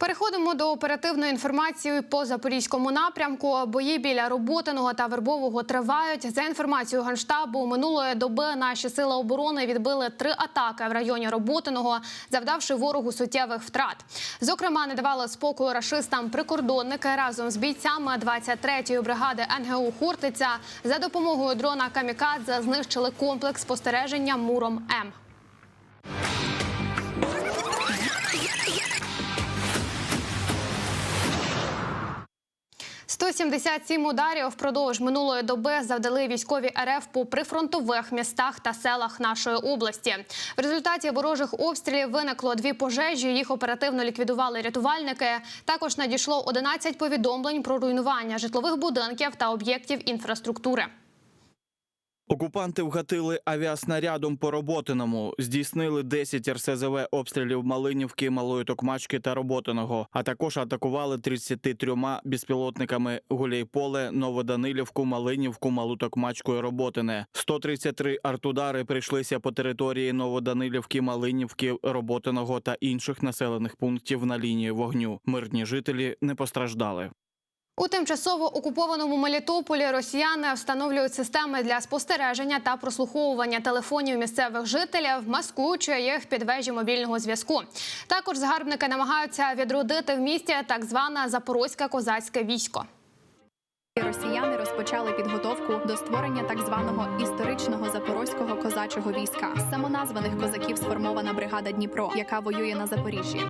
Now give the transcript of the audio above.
Переходимо до оперативної інформації по запорізькому напрямку. Бої біля роботиного та вербового тривають. За інформацією генштабу, минулої доби наші сили оборони відбили три атаки в районі роботиного, завдавши ворогу суттєвих втрат. Зокрема, не давали спокою рашистам прикордонники разом з бійцями 23-ї бригади НГУ Хортиця за допомогою дрона Камікадзе знищили комплекс спостереження Муром М. – 177 ударів впродовж минулої доби завдали військові РФ по прифронтових містах та селах нашої області. В результаті ворожих обстрілів виникло дві пожежі. Їх оперативно ліквідували рятувальники. Також надійшло 11 повідомлень про руйнування житлових будинків та об'єктів інфраструктури. Окупанти вгатили авіаснарядом по Роботиному, здійснили 10 РСЗВ обстрілів Малинівки, Малої Токмачки та Роботиного, а також атакували 33 безпілотниками Гуляйполе, Новоданилівку, Малинівку, Малу Токмачку і Роботине. 133 артудари прийшлися по території Новоданилівки, Малинівки, Роботиного та інших населених пунктів на лінії вогню. Мирні жителі не постраждали. У тимчасово окупованому Мелітополі росіяни встановлюють системи для спостереження та прослуховування телефонів місцевих жителів, маскуючи їх під вежі мобільного зв'язку. Також загарбники намагаються відродити в місті так зване запорозьке козацьке військо. Росіяни розпочали підготовку до створення так званого історичного запорозького козачого війська. Самоназваних козаків сформована бригада Дніпро, яка воює на Запоріжжі.